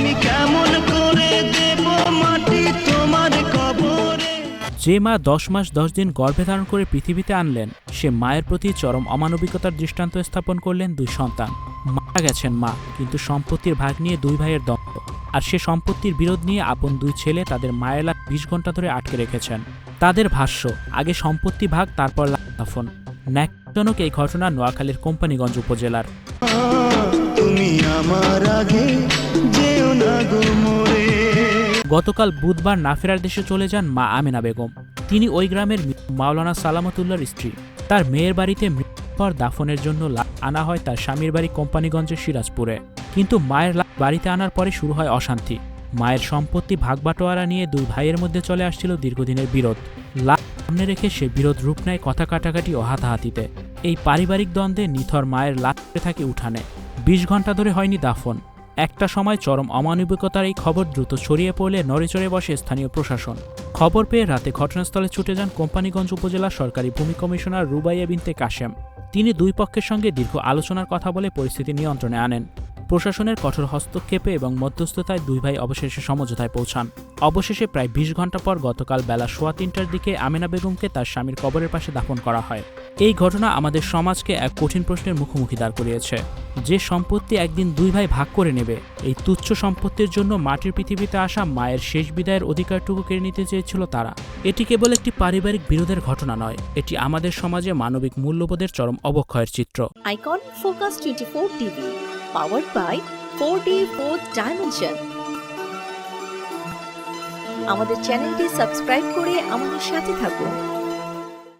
আমি কেমন করে দেব মাটি তোমার কবরে? যে মা দশ মাস দশ দিন গর্ভে ধারণ করে পৃথিবীতে আনলেন সে মায়ের প্রতি চরম অমানবিকতার দৃষ্টান্ত স্থাপন করলেন দুই সন্তান। মারা গেছেন মা কিন্তু সম্পত্তির ভাগ নিয়ে দুই ভাইয়ের দ্বন্দ্ব আর সে সম্পত্তির বিরোধ নিয়ে আপন দুই ছেলে তাদের মায়ের লাশ বিশ ঘণ্টা ধরে আটকে রেখেছেন। তাদের ভাষ্য আগে সম্পত্তি ভাগ তারপর লাশ দাফন। ন্যাকজনক এই ঘটনা নোয়াখালীর কোম্পানিগঞ্জ উপজেলার। তুমি আমার আগে গতকাল বুধবার নাফেরার দেশে চলে যান মা আমেনা বেগম। তিনি ওই গ্রামের মাওলানা সালামতুল্লার স্ত্রী। তার মেয়ের বাড়িতে মৃত্যুর পর দাফনের জন্য আনা হয় তার স্বামীর বাড়ি কোম্পানিগঞ্জের সিরাজপুরে। কিন্তু মায়ের বাড়িতে আনার পরে শুরু হয় অশান্তি। মায়ের সম্পত্তি ভাগবাটোয়ারা নিয়ে দুই ভাইয়ের মধ্যে চলে আসছিল দীর্ঘদিনের বিরোধ। লাশ সামনে রেখে সে বিরোধ রূপ নেয় কথা কাটাকাটি ও হাতাহাতিতে। এই পারিবারিক দ্বন্দ্বে নিথর মায়ের লাশ থাকে উঠানে। বিশ ঘণ্টা ধরে হয়নি দাফন। একটা সময় চরম অমানবিকতার এই খবর দ্রুত ছড়িয়ে পড়লে নড়েচড়ে বসে স্থানীয় প্রশাসন। খবর পেয়ে রাতে ঘটনাস্থলে ছুটে যান কোম্পানিগঞ্জ উপজেলা সরকারি ভূমি কমিশনার রুবাইয়া বিনতে কাশেম। তিনি দুই পক্ষের সঙ্গে দীর্ঘ আলোচনার কথা বলে পরিস্থিতি নিয়ন্ত্রণে আনেন। প্রশাসনের কঠোর হস্তক্ষেপে এবং মধ্যস্থতায় দুই ভাই অবশেষে সমঝোতায় পৌঁছান। অবশেষে প্রায় বিশ ঘণ্টা পর গতকাল বেলা সোয়া তিনটার দিকে আমেনা বেগমকে তার স্বামীর কবরের পাশে দাফন করা হয়। এই ঘটনা আমাদের সমাজকে এক কঠিন প্রশ্নের মুখোমুখি দাঁড় করিয়েছে। যে সম্পত্তি একদিন দুই ভাই ভাগ করে নেবে এই তুচ্ছ সম্পত্তির জন্য মাটির পৃথিবীতে আসা মায়ের শেষ বিদায়ের অধিকারটুকু কেড়ে নিতে চেয়েছিল তারা। এটি কেবল একটি পারিবারিক বিরোধের ঘটনা নয় এটি আমাদের সমাজে মানবিক মূল্যবোধের চরম অবক্ষয়ের চিত্র। Icon Focus 24 TV, powered by 4D 4th Dimension. আমাদের চ্যানেলটি সাবস্ক্রাইব করে আমাদের সাথে থাকুন